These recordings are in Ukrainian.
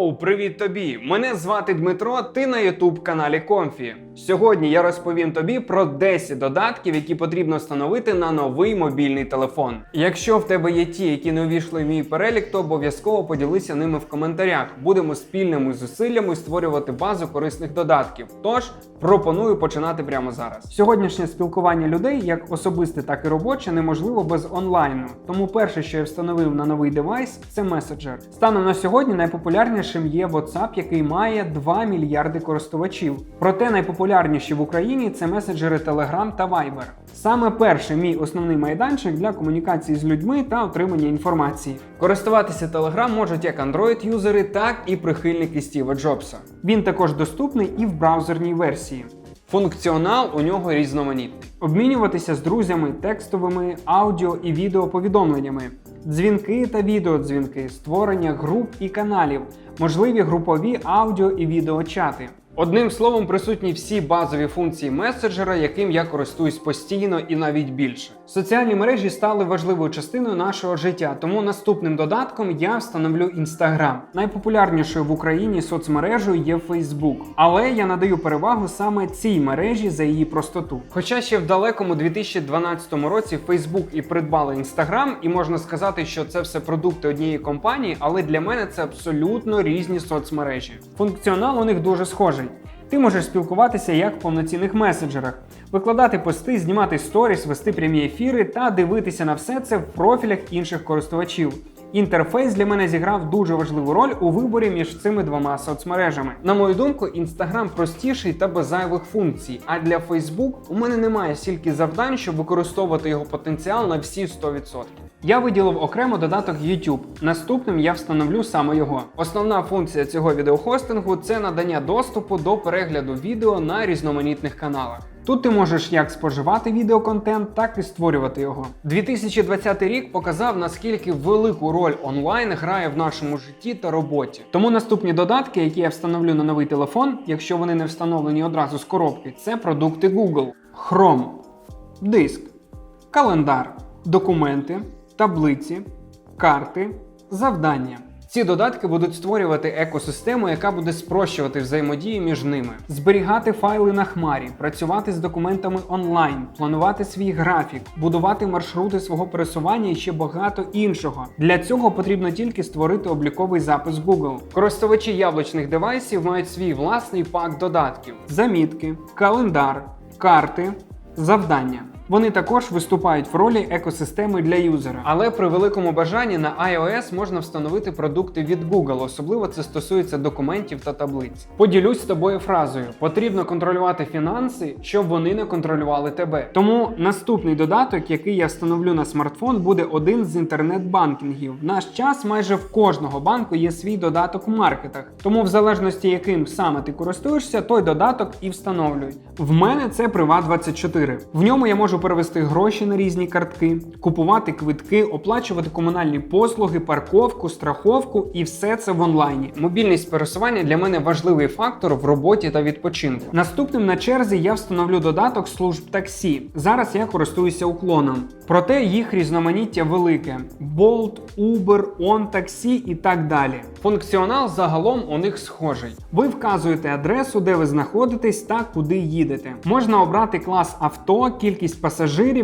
Йоу, привіт тобі! Мене звати Дмитро. Ти на Ютуб каналі Комфі. Сьогодні я розповім тобі про 10 додатків, які потрібно встановити на новий мобільний телефон. Якщо в тебе є ті, які не увійшли в мій перелік, то обов'язково поділися ними в коментарях. Будемо спільними зусиллями створювати базу корисних додатків. Тож пропоную починати прямо зараз. Сьогоднішнє спілкування людей, як особисте, так і робоче, неможливо без онлайну. Тому перше, що я встановив на новий девайс, це меседжер. Станом на сьогодні найпопулярнішим є WhatsApp, який має 2 мільярди користувачів. Проте найпопулярніші в Україні це меседжери Telegram та Viber. Саме перший мій основний майданчик для комунікації з людьми та отримання інформації. Користуватися Telegram можуть як Android-юзери, так і прихильники Стіва Джобса. Він також доступний і в браузерній версії. Функціонал у нього різноманітний. Обмінюватися з друзями текстовими, аудіо і відеоповідомленнями, дзвінки та відеодзвінки, створення груп і каналів, можливі групові аудіо і відеочати. Одним словом, присутні всі базові функції меседжера, яким я користуюсь постійно і навіть більше. Соціальні мережі стали важливою частиною нашого життя, тому наступним додатком я встановлю Instagram. Найпопулярнішою в Україні соцмережею є Facebook, але я надаю перевагу саме цій мережі за її простоту. Хоча ще в далекому 2012 році Facebook і придбали Instagram, і можна сказати, що це все продукти однієї компанії, але для мене це абсолютно різні соцмережі. Функціонал у них дуже схожий. Ти можеш спілкуватися як в повноцінних меседжерах, викладати пости, знімати сторіс, вести прямі ефіри та дивитися на все це в профілях інших користувачів. Інтерфейс для мене зіграв дуже важливу роль у виборі між цими двома соцмережами. На мою думку, Instagram простіший та без зайвих функцій. А для Facebook у мене немає стільки завдань, щоб використовувати його потенціал на всі 100%. Я виділив окремо додаток YouTube. Наступним я встановлю саме його. Основна функція цього відеохостингу це надання доступу до перегляду відео на різноманітних каналах. Тут ти можеш як споживати відеоконтент, так і створювати його. 2020 рік показав, наскільки велику роль онлайн грає в нашому житті та роботі. Тому наступні додатки, які я встановлю на новий телефон, якщо вони не встановлені одразу з коробки, це продукти Google, Chrome, диск, календар, документи, таблиці, карти, завдання. Ці додатки будуть створювати екосистему, яка буде спрощувати взаємодію між ними, зберігати файли на хмарі, працювати з документами онлайн, планувати свій графік, будувати маршрути свого пересування і ще багато іншого. Для цього потрібно тільки створити обліковий запис Google. Користувачі яблучних девайсів мають свій власний пак додатків: замітки, календар, карти, завдання. Вони також виступають в ролі екосистеми для юзера. Але при великому бажанні на iOS можна встановити продукти від Google, особливо це стосується документів та таблиць. Поділюсь з тобою фразою: потрібно контролювати фінанси, щоб вони не контролювали тебе. Тому наступний додаток, який я встановлю на смартфон, буде один з інтернет-банкінгів. В наш час майже в кожного банку є свій додаток у маркетах. Тому, в залежності яким саме ти користуєшся, той додаток і встановлюй. В мене це Privat24. В ньому я можу перевести гроші на різні картки, купувати квитки, оплачувати комунальні послуги, парковку, страховку і все це в онлайні. Мобільність пересування для мене важливий фактор в роботі та відпочинку. Наступним на черзі я встановлю додаток служб таксі. Зараз я користуюся уклоном. Проте їх різноманіття велике: Bolt, Uber, OnTaxi і так далі. Функціонал загалом у них схожий. Ви вказуєте адресу, де ви знаходитесь та куди їдете. Можна обрати клас авто, кількість пасажирів,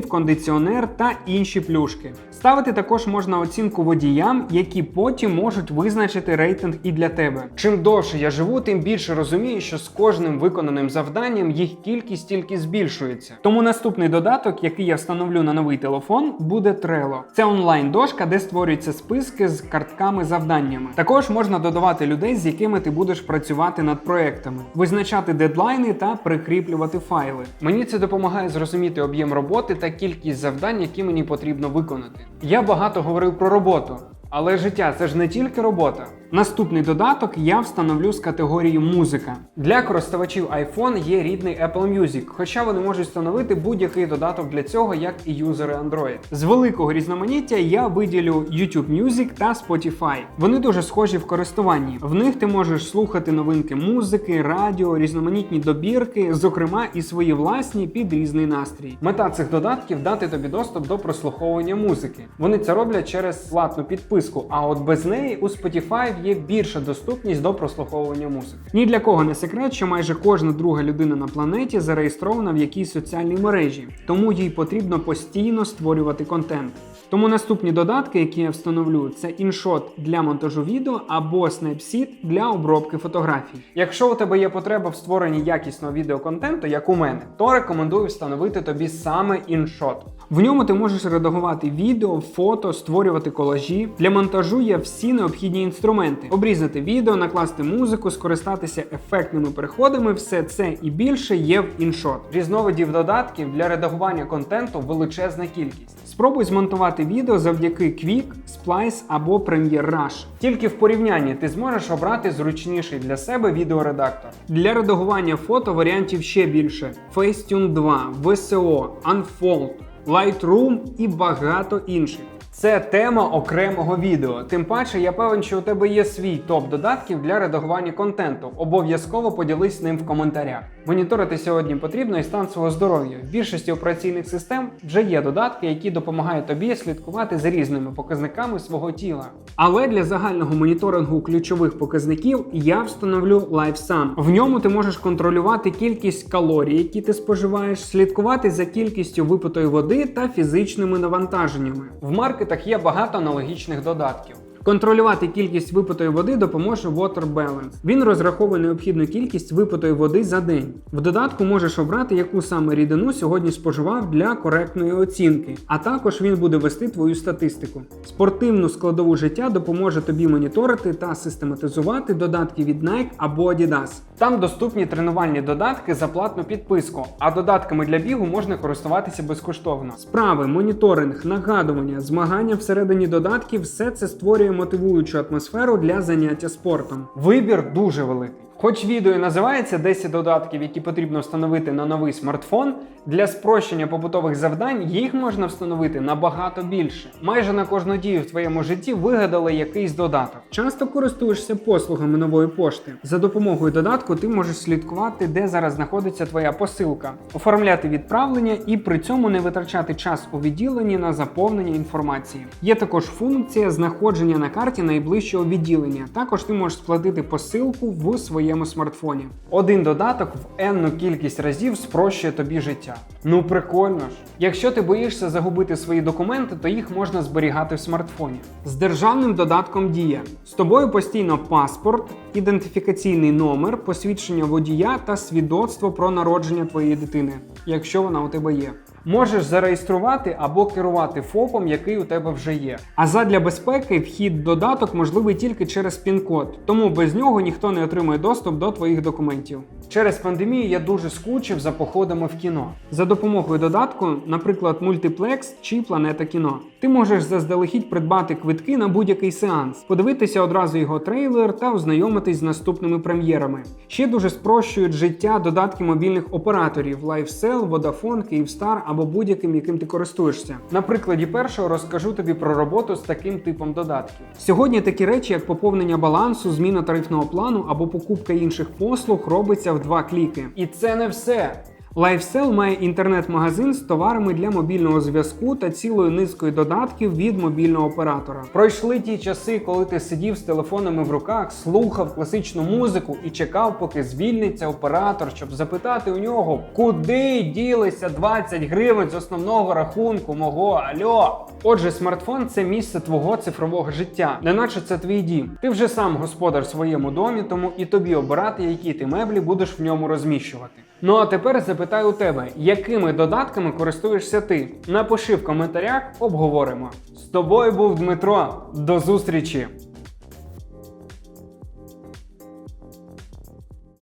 кондиціонер та інші плюшки. Ставити також можна оцінку водіям, які потім можуть визначити рейтинг і для тебе. Чим довше я живу, тим більше розумію, що з кожним виконаним завданням їх кількість тільки збільшується. Тому наступний додаток, який я встановлю на новий телефон, буде Trello. Це онлайн-дошка, де створюються списки з картками-завданнями. Також можна додавати людей, з якими ти будеш працювати над проектами, визначати дедлайни та прикріплювати файли. Мені це допомагає зрозуміти об'єм роботи та кількість завдань, які мені потрібно виконати. Я багато говорив про роботу. Але життя це ж не тільки робота. Наступний додаток я встановлю з категорії музика. Для користувачів iPhone є рідний Apple Music, хоча вони можуть встановити будь-який додаток для цього, як і юзери Android. З великого різноманіття я виділю YouTube Music та Spotify. Вони дуже схожі в користуванні. В них ти можеш слухати новинки музики, радіо, різноманітні добірки, зокрема і свої власні під різний настрій. Мета цих додатків дати тобі доступ до прослуховування музики. Вони це роблять через платну підписку. Списку, а от без неї у Spotify є більша доступність до прослуховування музики. Ні для кого не секрет, що майже кожна друга людина на планеті зареєстрована в якійсь соціальній мережі, тому їй потрібно постійно створювати контент. Тому наступні додатки, які я встановлю, це InShot для монтажу відео або Snapseed для обробки фотографій. Якщо у тебе є потреба в створенні якісного відеоконтенту, як у мене, то рекомендую встановити тобі саме InShot. В ньому ти можеш редагувати відео, фото, створювати колажі. Для монтажу є всі необхідні інструменти: обрізати відео, накласти музику, скористатися ефектними переходами. Все це і більше є в InShot. Різновидів додатків для редагування контенту величезна кількість. Спробуй змонтувати відео завдяки Quick, Splice або Premiere Rush. Тільки в порівнянні ти зможеш обрати зручніший для себе відеоредактор. Для редагування фото варіантів ще більше: Facetune 2, VSO, Unfold, Lightroom і багато інших. Це тема окремого відео. Тим паче, я певен, що у тебе є свій топ додатків для редагування контенту. Обов'язково поділись ним в коментарях. Моніторити сьогодні потрібно і стан свого здоров'я. В більшості операційних систем вже є додатки, які допомагають тобі слідкувати за різними показниками свого тіла. Але для загального моніторингу ключових показників я встановлю LifeSum. В ньому ти можеш контролювати кількість калорій, які ти споживаєш, слідкувати за кількістю випитої води та фізичними навантаженнями. В маркетах є багато аналогічних додатків. Контролювати кількість випитої води допоможе Water Balance. Він розраховує необхідну кількість випитої води за день. В додатку можеш обрати, яку саме рідину сьогодні споживав для коректної оцінки, а також він буде вести твою статистику. Спортивну складову життя допоможе тобі моніторити та систематизувати додатки від Nike або Adidas. Там доступні тренувальні додатки за платну підписку, а додатками для бігу можна користуватися безкоштовно. Справи, моніторинг, нагадування, змагання всередині додатків все це створює мотивуючу атмосферу для заняття спортом. Вибір дуже великий. Хоч відео і називається 10 додатків, які потрібно встановити на новий смартфон, для спрощення побутових завдань їх можна встановити набагато більше. Майже на кожну дію в твоєму житті вигадали якийсь додаток. Часто користуєшся послугами нової пошти. За допомогою додатку ти можеш слідкувати, де зараз знаходиться твоя посилка, оформляти відправлення і при цьому не витрачати час у відділенні на заповнення інформації. Є також функція знаходження на карті найближчого відділення. Також ти можеш сплатити посилку в своєму смартфоні. Один додаток в енну кількість разів спрощує тобі життя. Ну прикольно ж. Якщо ти боїшся загубити свої документи, то їх можна зберігати в смартфоні. З державним додатком Дія з тобою постійно паспорт, ідентифікаційний номер, посвідчення водія та свідоцтво про народження твоєї дитини, якщо вона у тебе є. Можеш зареєструвати або керувати ФОПом, який у тебе вже є. А задля безпеки вхід додаток можливий тільки через пін-код, тому без нього ніхто не отримує доступ до твоїх документів. Через пандемію я дуже скучив за походами в кіно. За допомогою додатку, наприклад, мультиплекс чи планета кіно. Ти можеш заздалегідь придбати квитки на будь-який сеанс, подивитися одразу його трейлер та ознайомитись з наступними прем'єрами. Ще дуже спрощують життя додатки мобільних операторів LifeSell, Vodafone, Kyivstar або будь-яким, яким ти користуєшся. На прикладі першого розкажу тобі про роботу з таким типом додатків. Сьогодні такі речі, як поповнення балансу, зміна тарифного плану або покупка інших послуг, робиться в два кліки. І це не все. LifeSell має інтернет-магазин з товарами для мобільного зв'язку та цілою низкою додатків від мобільного оператора. Пройшли ті часи, коли ти сидів з телефонами в руках, слухав класичну музику і чекав, поки звільниться оператор, щоб запитати у нього, куди ділися 20 гривень з основного рахунку мого альо. Отже, смартфон це місце твого цифрового життя, неначе це твій дім. Ти вже сам господар в своєму домі, тому і тобі обирати, які ти меблі будеш в ньому розміщувати. Ну а тепер запитаю у тебе, якими додатками користуєшся ти? Напиши в коментарях, обговоримо. З тобою був Дмитро. До зустрічі!